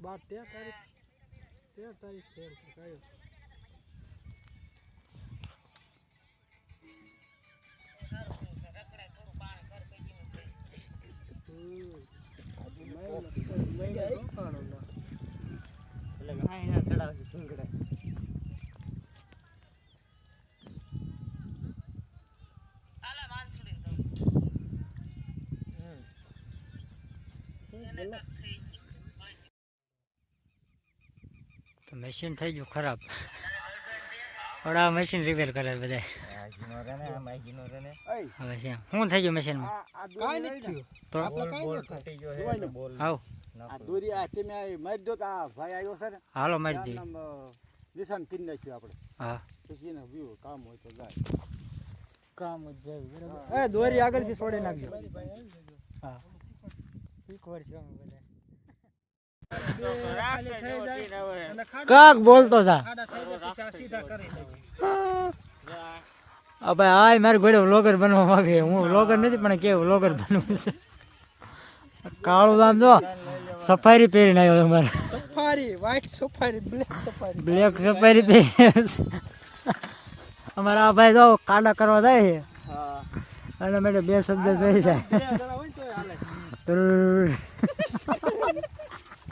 બાર તેર તારીખ તેર તારીખ તેર કયો એટલે ગાય ના ચડાવશે સિંગડા તો મશીન થઈ ગયું ખરાબ. હવે આ મશીન રિપેર કરે બધા માગીનો રે ને આ માગીનો રે ને. હવે છે શું થઈ ગયું મશીનમાં કાંઈ નથી થયું. તો આપણે કાંઈ બોલ ન ગયો બોલ. આવ. દોરી આ તમે મારી દો તો આ ભાઈ આવ્યો છે ને. હાલો મારી દે. આમ, અ, નિશાન કરી નાખ્યું આપણે. હા. પછી એને વ્યૂ કામ હોય તો જાય. કામ જ જાય બરાબર. એ દોરી આગળથી છોડી નાખજો. હા. એક વર્ષ અમે બધા કાક બોલતો સા અભાઈ આય મારી ઘોડે વ્લોગર બનવા માંગે. હું વ્લોગર નથી પણ કે વ્લોગર બનવું છે? કાળું દામ જો સફારી પહેરીને આવ્યો તમારે safari white safari black safari black safari પહેરી અમારા આ ભાઈ જો કાંડા કરવા જાય છે. અને માટે બે શબ્દ થઈ જાય.